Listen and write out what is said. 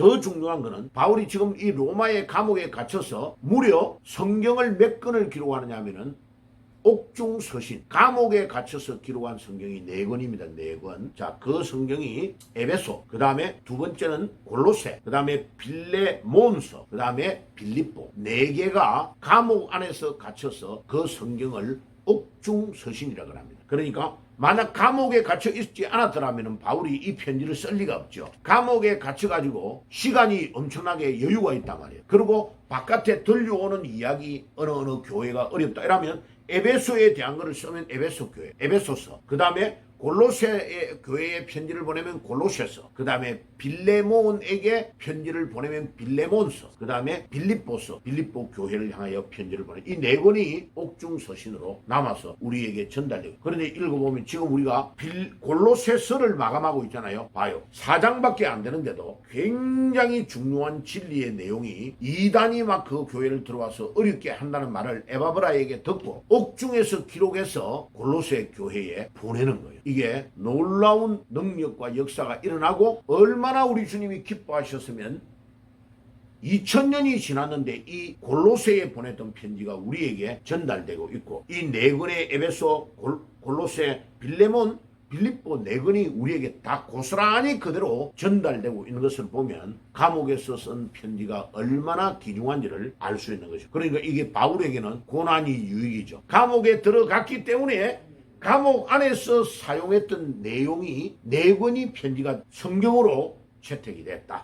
더 중요한 것은 바울이 지금 이 로마의 감옥에 갇혀서 무려 성경을 몇 권을 기록하느냐 하면은 옥중 서신 감옥에 갇혀서 기록한 성경이 네 권입니다. 네 권. 자, 그 성경이 에베소. 그 다음에 두 번째는 골로세. 그 다음에 빌레몬서. 그 다음에 빌립보. 네 개가 감옥 안에서 갇혀서 그 성경을 옥중 서신이라고 합니다. 그러니까 만약 감옥에 갇혀 있지 않았더라면 바울이 이 편지를 쓸 리가 없죠. 감옥에 갇혀가지고 시간이 엄청나게 여유가 있단 말이에요. 그리고 바깥에 들려오는 이야기 어느 어느 교회가 어렵다 이러면 에베소에 대한 거를 쓰면 에베소 교회, 에베소서. 그 다음에 골로새 교회에 편지를 보내면 골로새서. 그 다음에 빌레몬에게 편지를 보내면 빌레몬서. 그 다음에 빌립보서. 빌립보 교회를 향하여 편지를 보내. 이 네 권이 옥중 서신으로 남아서 우리에게 전달되고. 그런데 읽어보면 지금 우리가 빌, 골로새서를 마감하고 있잖아요. 봐요. 사장밖에 안 되는데도 굉장히 중요한 진리의 내용이 이단이 막 그 교회를 들어와서 어렵게 한다는 말을 에바브라에게 듣고 옥중에서 기록해서 골로새 교회에 보내는 거예요. 이게 놀라운 능력과 역사가 일어나고 얼마나 우리 주님이 기뻐하셨으면 2000년이 지났는데 이 골로새에 보냈던 편지가 우리에게 전달되고 있고 이 네 권의 에베소, 골, 골로새, 빌레몬, 빌립보 네 권이 우리에게 다 고스란히 그대로 전달되고 있는 것을 보면 감옥에서 쓴 편지가 얼마나 귀중한지를 알 수 있는 것이죠. 그러니까 이게 바울에게는 고난이 유익이죠. 감옥에 들어갔기 때문에 감옥 안에서 사용했던 내용이 네 권이 편지가 성경으로 채택이 됐다.